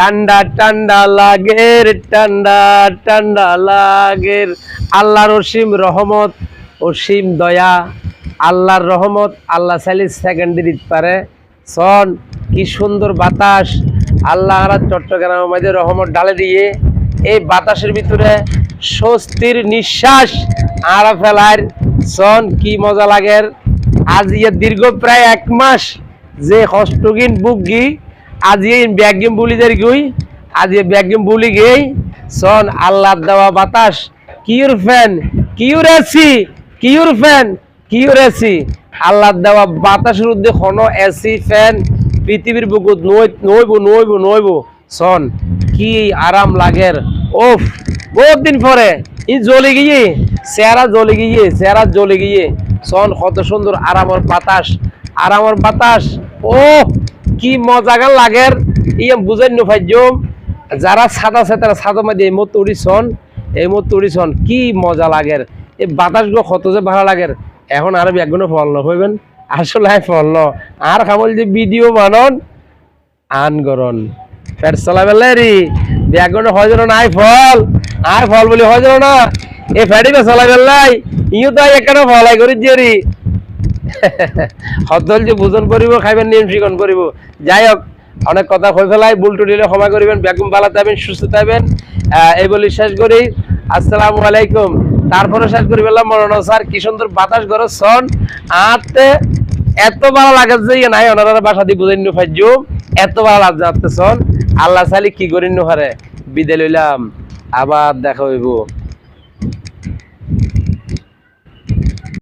ঠান্ডা ঠান্ডা লাগের ঠান্ডা ঠান্ডা লাগের। আল্লাহর অসীম রহমত, অসীম দয়া। আল্লাহর রহমত, আল্লাহ চাইলে সেকেন্ড দিতে পারে। সন কি সুন্দর বাতাস। আল্লাহ আর চট্টগ্রামের মধ্যে রহমত ডালে দিয়ে এই বাতাসের ভিতরে স্বস্তির নিঃশ্বাস আর ফেলার সন কি মজা লাগের। আজ ইয়ে দীর্ঘ প্রায় এক মাস যে হস্তগিন বুক গি আজ এই ব্যাগিম বুলি দের গই, আজ এই ব্যাগিম বুলি গেই সন আল্লাহ দেওয়া বাতাস, কিউর ফ্যান, কিউর এসি, কিউর ফ্যান, কিউর এসি। আল্লাহ দেওয়া বাতাসের উদ্দে কোন এসি, ফ্যান পৃথিবীর বুকুত নই নইব নইব নইব সন কি আরাম লাগের। ওফ বহুত দিন পরে। ই জ্বলে গিয়ে, চেহারা জ্বলে গিয়ে, চেহারা জ্বলে গিয়ে। সন কত সুন্দর আরামর বাতাস আরামর বাতাস। ও কি মজা গান লাগের? ইয়ে বুঝাই নুফাইজম যারা সাদা আছে তারা সাদা মাঝে এই মতো উড়িছন, এই মতো উড়িছন, কি মজা লাগের? এই বাতাসগুলো কত যে ভালো লাগের। এখন আর একগুলো ফল ন, হইবেন? আসলে ফল ন। আর খামল যে ভিডিও বানন আন গরন পেট চলাবেলে রি ব্যাগনে হয় যেন নাই ফল। আর ফল বলি যেন না। এ ফ্যাটি বে চলাবেলাই ইও তো একটা ফলাই করি যে রি হতল যে ভোজন করিব, খাইবেন নিয়ম শিকন করিব। যাই হোক অনেক কথা হয়ে ফেলাই, ভুল টুটিলে ক্ষমা করিবেন, বেগম ভালো থাকবেন সুস্থ থাকবেন এই বলি শেষ করি। আসসালামু আলাইকুম। তারপরে শেষ করি বললাম, মরণ স্যার, কি সুন্দর বাতাস গরো সন আতে এত ভালো লাগে যে ইয়ে নাই, ওনারা বাসা দিয়ে বুঝাই নি ফাইজু। এত ভালো লাগছে আতে সন আল্লাহ সালি কি করি নো হারে? বিদায় লইলাম। আবার দেখা হইব।